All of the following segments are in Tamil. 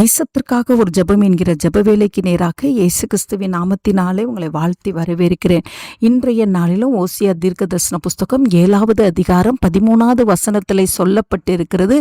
தேசத்திற்காக ஒரு ஜெபம் என்கிற ஜப வேலைக்கு நேராக இயேசு கிறிஸ்துவின் நாமத்தினாலே உங்களை வாழ்த்தி வரவேற்கிறேன். இன்றைய நாளிலும் ஓசியா தீர்க்க தரிசன புஸ்தகம் ஏழாவது அதிகாரம் பதிமூணாவது வசனத்தில் சொல்லப்பட்டிருக்கிறது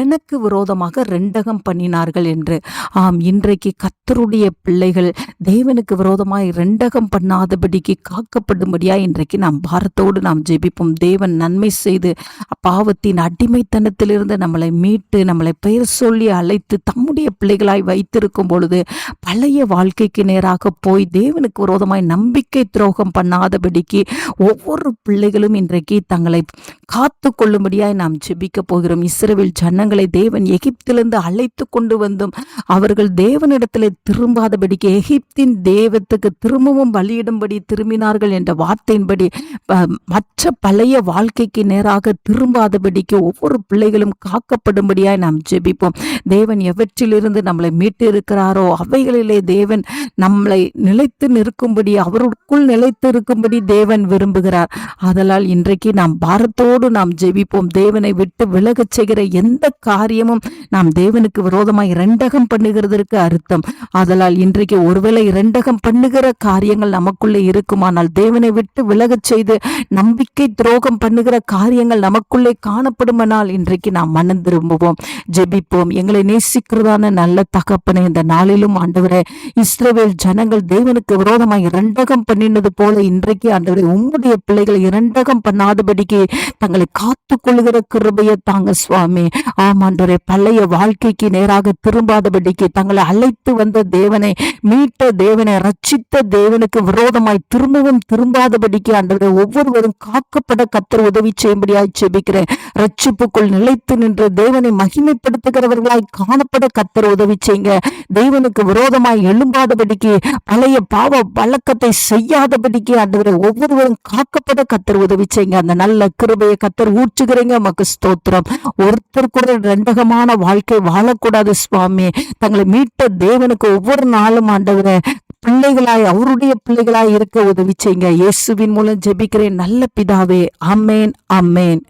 எனக்கு விரோதமாக ரெண்டகம் பண்ணினார்கள் என்று. ஆம் இன்றைக்கு கத்தருடைய பிள்ளைகள் தேவனுக்கு விரோதமாய் ரெண்டகம் பண்ணாதபடிக்கு காக்கப்படும்படியா இன்றைக்கு நாம் பாரத்தோடு நாம் ஜெபிப்போம். தேவன் நன்மை செய்து பாவத்தின் அடிமைத்தனத்திலிருந்து நம்மளை மீட்டு நம்மளை பெயர் சொல்லி அழைத்து தம்முடைய பிள்ளைகளாய் வைத்திருக்கும் பொழுது பழைய வாழ்க்கைக்கு நேராக போய் தேவனுக்கு விரோதமாய் நம்பிக்கை துரோகம் பண்ணாதபடிக்கு ஒவ்வொரு பிள்ளைகளும் இன்றைக்கு தங்களை காத்து கொள்ளும்படியாய் நாம் ஜெபிக்க போகிறோம். இஸ்ரேவில் ஜனங்களை தேவன் எகிப்திலிருந்து அழைத்து கொண்டு வந்தும் அவர்கள் தேவனிடத்தில் திரும்பாதபடிக்கு எகிப்தின் தேவத்துக்கு திரும்பவும் பலியிடும்படி திரும்பினார்கள் என்ற வார்த்தையின்படி மற்ற பழைய வாழ்க்கைக்கு நேராக திரும்பாதபடிக்கு ஒவ்வொரு பிள்ளைகளும் காக்கப்படும்படியாய் நாம் ஜெபிப்போம். தேவன் பாவத்திலிருந்து நம்மளை மீட்டு இருக்கிறாரோ அவைகளிலே தேவன் நம்மளை நிலைத்து நிற்கும்படி அவருக்குள் நிலைத்து இருக்கும்படி தேவன் விரும்புகிறார். அதனால் இன்றைக்கு நாம் பாரத்தோடு நாம் ஜெபிப்போம். தேவனை விட்டு விலகச் செய்கிற எந்த காரியமும் நாம் தேவனுக்கு விரோதமாய் இரண்டகம் பண்ணுகிறதற்கு அர்த்தம். அதனால் இன்றைக்கு ஒருவேளை இரண்டகம் பண்ணுகிற காரியங்கள் நமக்குள்ளே இருக்குமானால் தேவனை விட்டு விலகச் செய்து நம்பிக்கை துரோகம் பண்ணுகிற காரியங்கள் நமக்குள்ளே காணப்படுமானால் இன்றைக்கு நாம் மனம் திரும்புவோம் ஜெபிப்போம். எங்களை நேசிக்கிறதான நல்ல தகப்பனை இந்த நாளிலும் ஆண்டவரே இஸ்ரேவேல் ஜனங்கள் தேவனுக்கு விரோதமாய் இரண்டகம் பண்ணினது போல இன்றைக்கு ஆண்டவரே உம்முடைய பிள்ளைகளை இரண்டகம் பண்ணாதபடிக்கு தங்களை காத்து கொள்ளுகிற கிருபையை தாங்க சுவாமி. ஆமாண்டவரே பழைய வாழ்க்கைக்கு நேராக திரும்பாதபடிக்கு தங்களை அழைத்து வந்த தேவனை மீட்ட தேவனை ரட்சித்த தேவனுக்கு விரோதமாய் திரும்பவும் திரும்பாதபடிக்கு ஆண்டவரே ஒவ்வொருவரும் காக்கப்பட கத்தர் உதவி செய்யும்படியாய் செபிக்கிறேன் ரட்சிப்புக்குள் நிலைத்து நின்ற தேவனை மகிமைப்படுத்துகிறவர்களாய் காணப்பட கத்த கத்தர் உதவி செய்யுங்க. தெய்வனுக்கு விரோதமாய் எழும்பாதபடிக்கு பழைய பாவ வழக்கத்தை செய்யாதபடிக்கு ஆண்டவரை ஒவ்வொருவரும் காக்கப்பட கத்தர் உதவி செய்யுங்க. அந்த நல்ல கிருபையை கத்தர் ஊற்றுகிறீங்க. நமக்கு ஸ்தோத்திரம். ஒருத்தர் கூட ரெண்டகமான வாழ்க்கை வாழக்கூடாது சுவாமி. தங்களை மீட்ட தேவனுக்கு ஒவ்வொரு நாளும் ஆண்டவரை பிள்ளைகளாய் அவருடைய பிள்ளைகளாய் இருக்க உதவி செய்யுங்க. இயேசுவின் மூலம் ஜெபிக்கிறேன். நல்ல பிதாவே. Amen amen